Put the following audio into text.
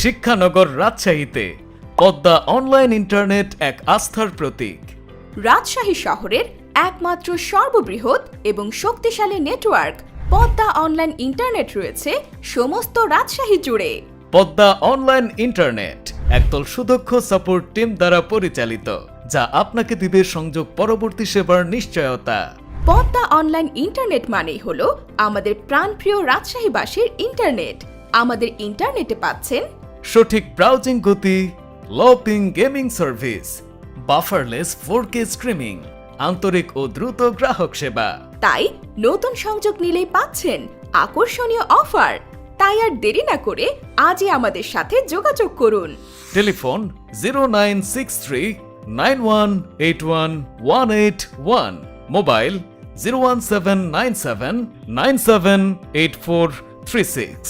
শিক্ষানগর রাজশাহীতে Padma online internet এক আস্থার প্রতীক। রাজশাহী শহরের একমাত্র সর্ববৃহৎ এবং শক্তিশালী নেটওয়ার্ক পদ্মা অনলাইন ইন্টারনেট রয়েছে সমস্ত রাজশাহী জুড়ে। পদ্মা অনলাইন ইন্টারনেট একদল সুদক্ষ সাপোর্ট টিম দ্বারা পরিচালিত যা আপনাকে দিবে সংযোগ পরবর্তী সেবার নিশ্চয়তা। পদ্মা অনলাইন ইন্টারনেট মানেই হলো আমাদের প্রাণপ্রিয় রাজশাহীবাসীর ইন্টারনেট। আমাদের ইন্টারনেটে পাচ্ছেন সঠিক ব্রাউজিং গতি লপিং gaming service bufferless four K streaming আন্তরিক ও দ্রুত গ্রাহক সেবা। তাই নতুন সংযোগ নিলেই পাচ্ছেন আকর্ষণীয় অফার তাই আর দেরি না করে আজই আমাদের সাথে যোগাযোগ করুন। Telephone zero nine six three nine one eight one one eight one mobile zero one seven nine seven nine seven eight four three six